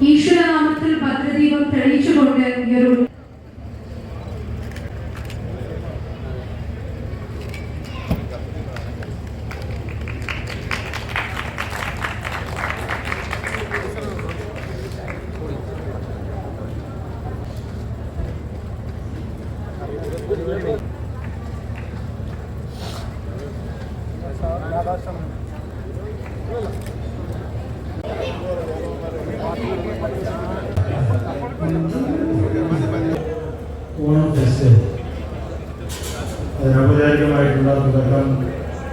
ഈശ്വരനാമത്തിൽ ഭദ്രദീപം തെളിയിച്ചുകൊണ്ട് ഈ ഒരു ഓണം ഫെസ്റ്റ് അതിന് ഔപചാരികമായിട്ടുള്ള തുടക്കം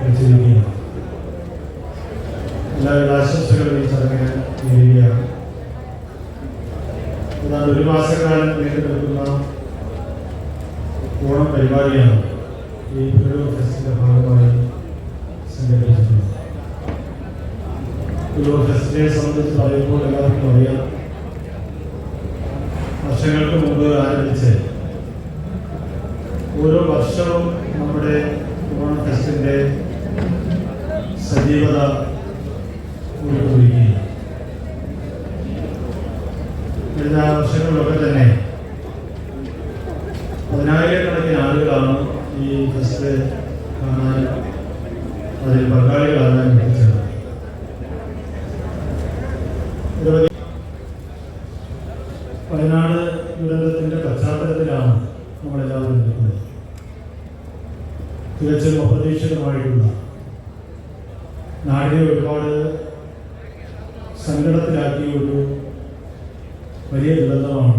വെച്ചിരിക്കുകയാണ് എല്ലാവരുടെ ആശംസകളും ഈ ചടങ്ങിന് നേരുകയാണ് ഏതാണ്ട് ഒരു മാസക്കാലം നീണ്ടു നിൽക്കുന്ന ഓണം പരിപാടിയാണ് ഈ പുനലൂർ ഫെസ്റ്റിന്റെ ഭാഗമായി ഫെസ്റ്റിനെ സംബന്ധിച്ച് പറയുമ്പോൾ എല്ലാവർക്കും അറിയാം. വർഷങ്ങൾക്ക് മുമ്പ് ആരംഭിച്ച് ഓരോ വർഷവും നമ്മുടെ ഓണം സജീവത കൂടിക്കൊണ്ടിരിക്കുകയാണ് വർഷങ്ങളിലൊക്കെ തന്നെ പതിനായിരക്കണക്കിന് ആളുകളാണ് ഈ ഫെസ്റ്റ് കാണാൻ അതിൽ പങ്കാളികളാകാൻ നിരവധി വയനാട് ദുരന്തത്തിന്റെ പശ്ചാത്തലത്തിലാണ് നമ്മളെല്ലാവരും നിൽക്കുന്നത്. തികച്ചും അപ്രതീക്ഷിതമായിട്ടുള്ള നാടിനെ ഒരുപാട് സങ്കടത്തിലാക്കിയ ഒരു വലിയ ദുരന്തമാണ്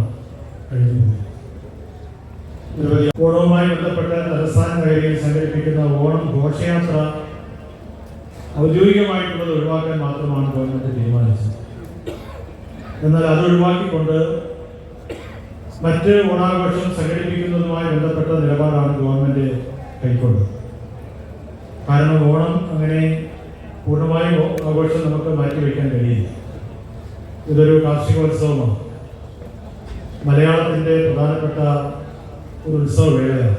കഴിഞ്ഞത്. ഓണവുമായി ബന്ധപ്പെട്ട തലസ്ഥാന നഗരിയിൽ സംഘടിപ്പിക്കുന്ന ഓണം ഘോഷയാത്ര ഔദ്യോഗികമായിട്ടുള്ളത് ഒഴിവാക്കാൻ മാത്രമാണ് ഗവൺമെന്റ് തീരുമാനിച്ചത്. എന്നാൽ അത് ഒഴിവാക്കിക്കൊണ്ട് മറ്റ് ഓണാഘോഷം സംഘടിപ്പിക്കുന്നതുമായി ബന്ധപ്പെട്ട നിലപാടാണ് ഗവൺമെന്റ് കൈക്കൊണ്ടത്. കാരണം ഓണം അങ്ങനെ പൂർണമായും ആഘോഷം നമുക്ക് മാറ്റിവെക്കാൻ കഴിയില്ല. ഇതൊരു കാർഷികോത്സവമാണ്. മലയാളത്തിന്റെ പ്രധാനപ്പെട്ട ഒരു ഉത്സവ വേളയാണ്